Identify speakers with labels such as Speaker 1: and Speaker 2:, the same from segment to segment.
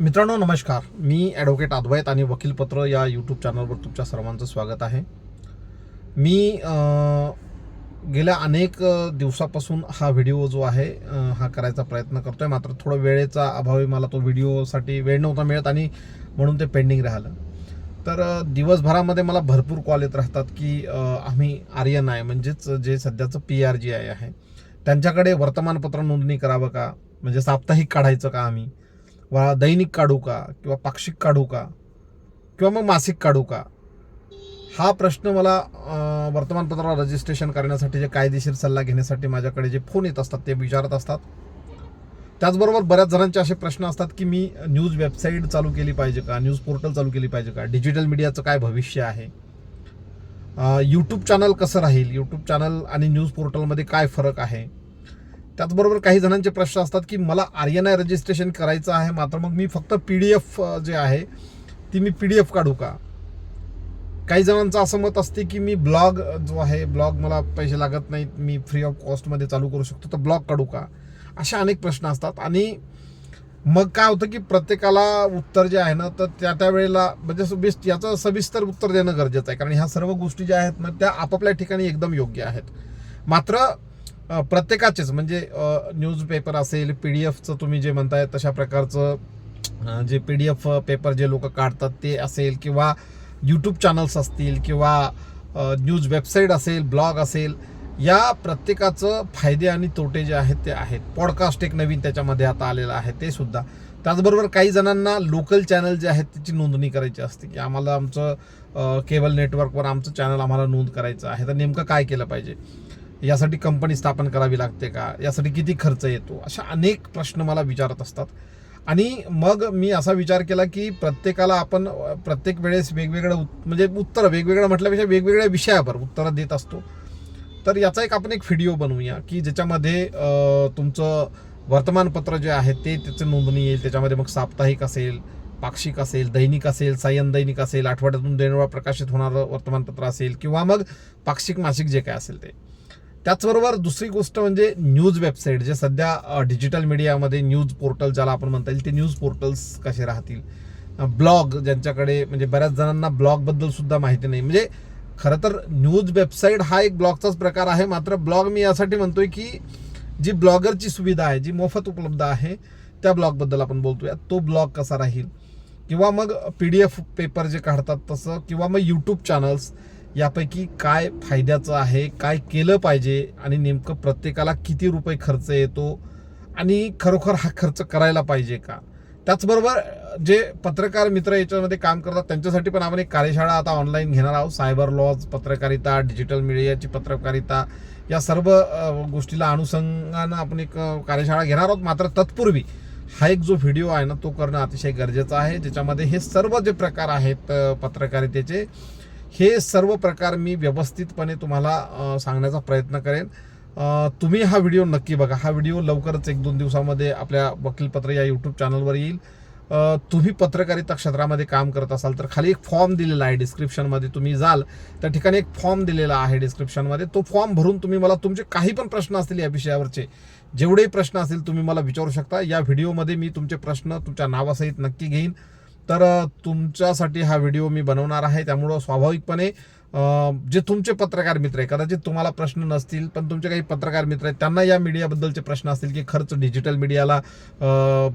Speaker 1: मित्रांनो नमस्कार. मी ॲडव्होकेट अद्वैत आणि वकीलपत्र या यूट्यूब चॅनलवर तुमच्या सर्वांचं स्वागत आहे. मी गेल्या अनेक दिवसापासून हा व्हिडिओ जो आहे हा करायचा प्रयत्न करतो आहे मात्र थोडं वेळेचा अभावी मला तो व्हिडिओसाठी वेळ नव्हता मिळत आणि म्हणून ते पेंडिंग राहिलं. तर दिवसभरामध्ये मला भरपूर कॉल येत राहतात की आम्ही आर्यन आहे. म्हणजेच जे सध्याचं पी आर जी आय आहे. त्यांच्याकडे वर्तमानपत्र नोंदणी करावं का? म्हणजे साप्ताहिक काढायचं का आम्ही? वा दैनिक काढू का? किंवा पाक्षिक काढू का? किंवा मग मासिक काढू का? हा प्रश्न मला वर्तमानपत्राला रजिस्ट्रेशन करण्यासाठी जे कायदेशीर सल्ला घेण्यासाठी माझ्याकडे जे फोन येत असतात ते विचारत असतात. त्याचबरोबर बऱ्याच जणांचे असे प्रश्न असतात की मी न्यूज वेबसाईट चालू केली पाहिजे का? न्यूज पोर्टल चालू केली पाहिजे का? डिजिटल मीडियाचं काय भविष्य आहे? यूट्यूब चॅनल कसं राहील? यूट्यूब चॅनल आणि न्यूज पोर्टलमध्ये काय फरक आहे? त्याचबरोबर काही जणांचे प्रश्न असतात की मला आर एन आय रजिस्ट्रेशन करायचं आहे मात्र मग मी फक्त पी डी एफ जे आहे ती मी पी डी एफ काढू का? काही जणांचं असं मत असते की मी ब्लॉग जो आहे ब्लॉग मला पैसे लागत नाहीत मी फ्री ऑफ कॉस्टमध्ये चालू करू शकतो तर ब्लॉग काढू का? असे अनेक प्रश्न असतात आणि मग काय होतं की प्रत्येकाला उत्तर जे आहे ना तर त्या त्या वेळेला म्हणजे बेस्ट याचं सविस्तर उत्तर देणं गरजेचं आहे. कारण ह्या सर्व गोष्टी ज्या आहेत ना त्या आपापल्या ठिकाणी एकदम योग्य आहेत. मात्र प्रत्येकाचेच. म्हणजे न्यूजपेपर असेल पी डी एफचं तुम्ही जे म्हणताय तशा प्रकारचं J P D F paper जे लोक काढतात ते असेल किंवा यूट्यूब चॅनल्स असतील किंवा न्यूज वेबसाईट असेल ब्लॉग असेल या प्रत्येकाचं फायदे आणि तोटे जे आहेत ते आहेत. पॉडकास्ट एक नवीन त्याच्यामध्ये आता आलेलं आहे ते सुद्धा. त्याचबरोबर काही जणांना लोकल चॅनल जे आहेत त्याची नोंदणी करायची असते की आम्हाला आमचं केबल नेटवर्कवर आमचं चॅनल आम्हाला नोंद करायचं आहे. तर नेमकं काय केलं पाहिजे? यासाठी कंपनी स्थापन करावी लागते का? यासाठी किती खर्च येतो? अशा अनेक प्रश्न मला विचारत असतात. आणि मग मी असा विचार केला की प्रत्येकाला आपण प्रत्येक वेळेस वेगवेगळं उत- म्हणजे उत्तर वेगवेगळं म्हटल्यापेक्षा वेगवेगळ्या विषयावर उत्तरं देत असतो. तर याचा एक आपण एक व्हिडिओ बनवूया की ज्याच्यामध्ये तुमचं वर्तमानपत्र जे आहे ते त्याचं नोंदणी येईल. त्याच्यामध्ये मग साप्ताहिक असेल पाक्षिक असेल दैनिक असेल सायन दैनिक असेल आठवड्यातून दोन वेळा प्रकाशित होणारं वर्तमानपत्र असेल किंवा मग पाक्षिक मासिक जे काय असेल ते. त्याचबरोबर दुसरी गोष्ट म्हणजे न्यूज वेबसाईट जे सध्या डिजिटल मीडियामध्ये न्यूज पोर्टल ज्याला आपण म्हणता येईल ते न्यूज पोर्टल्स कसे राहतील? ब्लॉग ज्यांच्याकडे म्हणजे बऱ्याच जणांना ब्लॉगबद्दल सुद्धा माहिती नाही. म्हणजे खरं तर न्यूज वेबसाईट हा एक ब्लॉगचाच प्रकार आहे. मात्र ब्लॉग मी यासाठी म्हणतोय की जी ब्लॉगरची सुविधा आहे जी मोफत उपलब्ध आहे त्या ब्लॉगबद्दल आपण बोलतोय. तो ब्लॉग कसा राहील? किंवा मग पी डी एफ पेपर जे काढतात तसं किंवा मग यूट्यूब चॅनल्स यापैकी काय फायद्याचं आहे काय केलं पाहिजे आणि नेमकं प्रत्येकाला किती रुपये खर्च येतो आणि खरोखर हा खर्च करायला पाहिजे का? त्याचबरोबर जे पत्रकार मित्र याच्यामध्ये काम करतात त्यांच्यासाठी पण आपण एक कार्यशाळा आता ऑनलाईन घेणार आहोत. सायबर लॉज पत्रकारिता डिजिटल मीडियाची पत्रकारिता या सर्व गोष्टीला अनुषंगानं आपण एक कार्यशाळा घेणार आहोत. मात्र तत्पूर्वी हा एक जो व्हिडिओ आहे ना तो करणं अतिशय गरजेचं आहे. ज्याच्यामध्ये हे सर्व जे प्रकार आहेत पत्रकारितेचे हे सर्व प्रकार मी व्यवस्थितपणे तुम्हाला सांगण्याचा प्रयत्न करेन. तुम्ही हा व्हिडिओ नक्की बघा. हा व्हिडिओ लवकरच एक दोन दिवसामध्ये आपल्या वकीलपत्र या यूट्यूब चॅनलवर येईल. तुम्ही पत्रकारिता क्षेत्रामध्ये काम करत असाल तर खाली एक फॉर्म दिलेला आहे डिस्क्रिप्शनमध्ये तुम्ही जाल त्या ठिकाणी एक फॉर्म दिलेला आहे डिस्क्रिप्शनमध्ये तो फॉर्म भरून तुम्ही मला तुमचे काही पण प्रश्न असतील या विषयावरचे जेवढेही प्रश्न असतील तुम्ही मला विचारू शकता. या व्हिडिओमध्ये मी तुमचे प्रश्न तुमच्या नावासहित नक्की घेईन. तर तुमच्यासाठी हा व्हिडिओ मी बनवणार आहे. त्यामुळं स्वाभाविकपणे जे तुमचे पत्रकार मित्र आहे कदाचित तुम्हाला प्रश्न नसतील पण तुमचे काही पत्रकार मित्र आहेत त्यांना या मीडियाबद्दलचे प्रश्न असतील की खर्च डिजिटल मीडियाला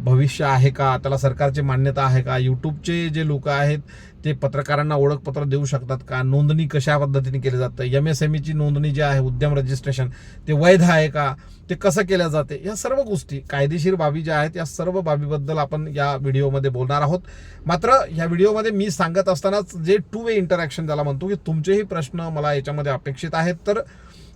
Speaker 1: भविष्य आहे का? त्याला सरकारची मान्यता आहे का? यूट्यूबचे जे लोक आहेत ते पत्रकारांना ओळखपत्र देऊ शकतात का? नोंदणी कशा पद्धतीने केली जातं? एम एस एम ईची नोंदणी जी आहे उद्यम रजिस्ट्रेशन ते वैध आहे का? ते कसं केलं जाते? या सर्व गोष्टी कायदेशीर बाबी ज्या आहेत या सर्व बाबीबद्दल आपण या व्हिडिओमध्ये बोलणार आहोत. मात्र या व्हिडिओमध्ये मी सांगत असतानाच जे टू वे इंटरॅक्शन ज्याला म्हणतो की तुम तुमचेही प्रश्न मला याच्यामध्ये अपेक्षित आहेत. तर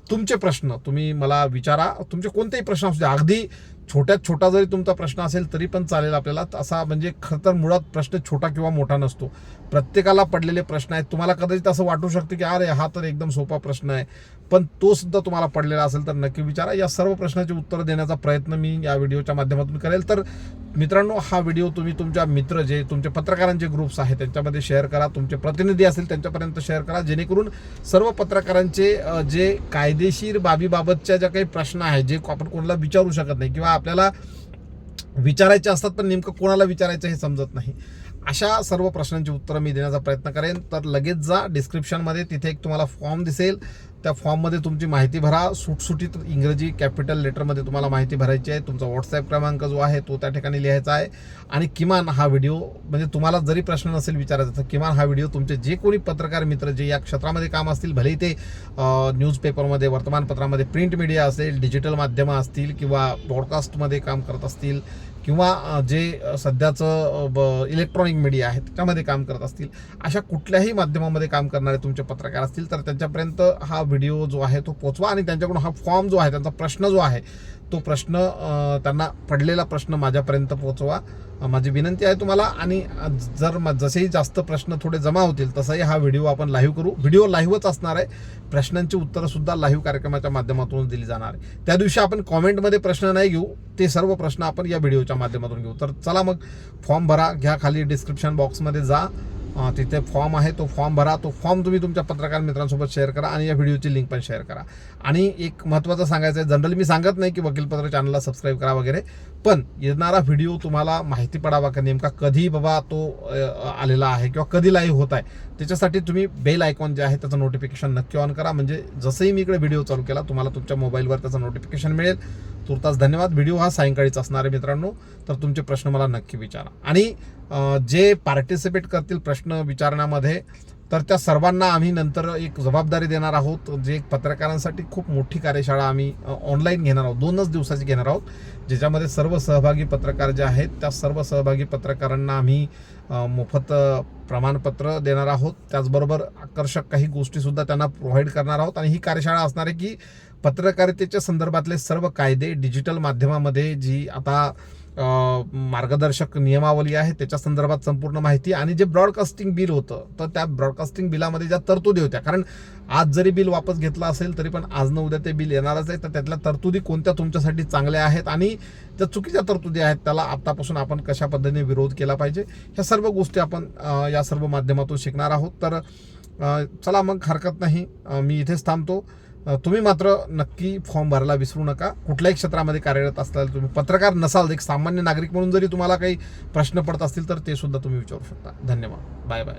Speaker 1: तुमचे प्रश्न तुम्ही मला विचारा. तुमचे कोणतेही प्रश्न असू द्या. अगदी छोट्यात छोटा जरी तुमचा प्रश्न असेल तरी पण चालेल आपल्याला. असा म्हणजे खरं तर मुळात प्रश्न छोटा किंवा मोठा नसतो. प्रत्येकाला पडलेले प्रश्न आहेत. तुम्हाला कदाचित असं वाटू शकतं की अरे हा तर एकदम सोपा प्रश्न आहे. पण तो सुद्धा तुम्हाला पडलेला असेल तर नक्की विचारा. या सर्व प्रश्नाची उत्तर देण्याचा प्रयत्न मी या व्हिडिओच्या माध्यमातून करेल. तर मित्रांनो हा व्हिडिओ तुम्ही तुमच्या मित्र जे तुमचे पत्रकारांचे ग्रुप्स आहेत त्यांच्यामध्ये शेअर करा. तुमचे प्रतिनिधी असेल त्यांच्यापर्यंत शेअर करा. जेणेकरून सर्व पत्रकारांचे जे कायदेशीर बाबीबाबतच्या ज्या काही प्रश्न आहेत जे आपण कोणाला विचारू शकत नाही किंवा आपल्याला विचारायचे असतात पण नेमकं कोणाला विचारायचं हे समजत नाही. अशा सर्व प्रश्नांची उत्तरं मी देण्याचा प्रयत्न करेन. तर लगेच जा डिस्क्रिप्शनमध्ये तिथे एक तुम्हाला फॉर्म दिसेल. त्या फॉर्ममध्ये तुमची माहिती भरा. सुटसुटीत इंग्रजी कॅपिटल लेटरमध्ये तुम्हाला माहिती भरायची आहे. तुमचा व्हॉट्सॲप क्रमांक जो आहे तो त्या ठिकाणी लिहायचा आहे. आणि किमान हा व्हिडिओ म्हणजे तुम्हाला जरी प्रश्न नसेल विचारायचा तर किमान हा व्हिडिओ तुमचे जे कोणी पत्रकार मित्र जे या क्षेत्रामध्ये काम असतील भले ते न्यूजपेपरमध्ये वर्तमानपत्रामध्ये प्रिंट मीडिया असेल डिजिटल माध्यमं असतील किंवा ब्रॉडकास्टमध्ये काम करत असतील किंवा जे सध्याचं सध्याचं इलेक्ट्रॉनिक मीडिया आहे त्याच्यामध्ये काम करत असतील अशा कुठल्याही माध्यमामध्ये काम करणारे तुमचे पत्रकार असतील तर त्यांच्यापर्यंत हा व्हिडिओ जो आहे तो पोचवा आणि त्यांच्याकडून हा फॉर्म जो आहे त्यांचा प्रश्न जो आहे तो प्रश्न त्यांना पडलेला प्रश्न माझ्यापर्यंत पोचवा. माझी विनंती आहे तुम्हाला आणि जर जसेही जास्त प्रश्न थोडे जमा होतील तसाही हा व्हिडिओ आपण लाईव्ह करू. व्हिडिओ लाईव्हच असणार आहे. प्रश्नांची उत्तरंसुद्धा लाईव्ह कार्यक्रमाच्या माध्यमातून दिली जाणार आहे. त्या दिवशी आपण कॉमेंटमध्ये प्रश्न नाही घेऊ ते सर्व प्रश्न आपण या व्हिडिओच्या माध्यमातून घेऊ. तर चला मग फॉर्म भरा घ्या खाली डिस्क्रिप्शन बॉक्समध्ये जा. तिथे फॉर्म आहे तो फॉर्म भरा तो फॉर्म तुम्ही तुमच्या पत्रकार मित्रांसोबत शेअर करा आणि या व्हिडिओची लिंक पण शेअर करा. आणि एक महत्त्वाचं सांगायचं आहे जनरली मी सांगत नाही की वकीलपत्र चॅनलला सबस्क्राईब करा वगैरे पण येणारा व्हिडिओ तुम्हाला माहिती पडावा का नेमका कधी बाबा तो आलेला आहे किंवा कधी लाईव्ह होत आहे? त्याच्यासाठी तुम्ही बेल आयकॉन जे आहे त्याचं नोटिफिकेशन नक्की ऑन करा. म्हणजे जसंही मी इकडे व्हिडिओ चालू केला तुम्हाला तुमच्या मोबाईलवर त्याचं नोटिफिकेशन मिळेल. तुर्तास धन्यवाद. व्हिडिओ हा सायंकाळीच असणार आहे मित्रांनो. तर तुमचे प्रश्न मला नक्की विचारा. आणि जे पार्टिसिपेट करतील प्रश्न विचारण्यामध्ये तर त्या सर्वांना आम्ही नंतर एक जबाबदारी देणार आहोत. जे एक पत्रकारांसाठी खूप मोठी कार्यशाळा आम्ही ऑनलाईन घेणार आहोत. दोनच दिवसाची घेणार आहोत. ज्याच्यामध्ये सर्व सहभागी पत्रकार जे आहेत त्या सर्व सहभागी पत्रकारांना आम्ही मोफत प्रमाणपत्र देणार आहोत. त्याचबरोबर आकर्षक काही गोष्टीसुद्धा त्यांना प्रोव्हाइड करणार आहोत. आणि ही कार्यशाळा असणार आहे की पत्रकारितेच्या संदर्भातले सर्व कायदे डिजिटल माध्यमामध्ये जी आता मार्गदर्शक नियमावली आहे त्याच्या संदर्भात संपूर्ण माहिती. आणि जे ब्रॉडकास्टिंग बिल होतं तर त्या ब्रॉडकास्टिंग बिलामध्ये ज्या तरतुदी होत्या कारण आज जरी बिल वापस घेतलं असेल तरी पण आज न उद्या ते बिल येणारच आहे. तर त्यातल्या तरतुदी कोणत्या तुमच्यासाठी चांगल्या आहेत? आणि ज्या चुकीच्या तरतुदी आहेत त्याला आतापासून आपण कशा पद्धतीने विरोध केला पाहिजे? ह्या सर्व गोष्टी आपण या सर्व माध्यमातून शिकणार आहोत. तर चला मग हरकत नाही. मी इथेच थांबतो. तुम्ही मात्र नक्की फॉर्म भरायला विसरू नका. कुठल्याही क्षेत्रामध्ये कार्यरत असताल तुम्ही पत्रकार नसाल एक सामान्य नागरिक म्हणून जरी तुम्हाला काही प्रश्न पडत असतील तर ते सुद्धा तुम्ही विचारू शकता. धन्यवाद. Bye bye.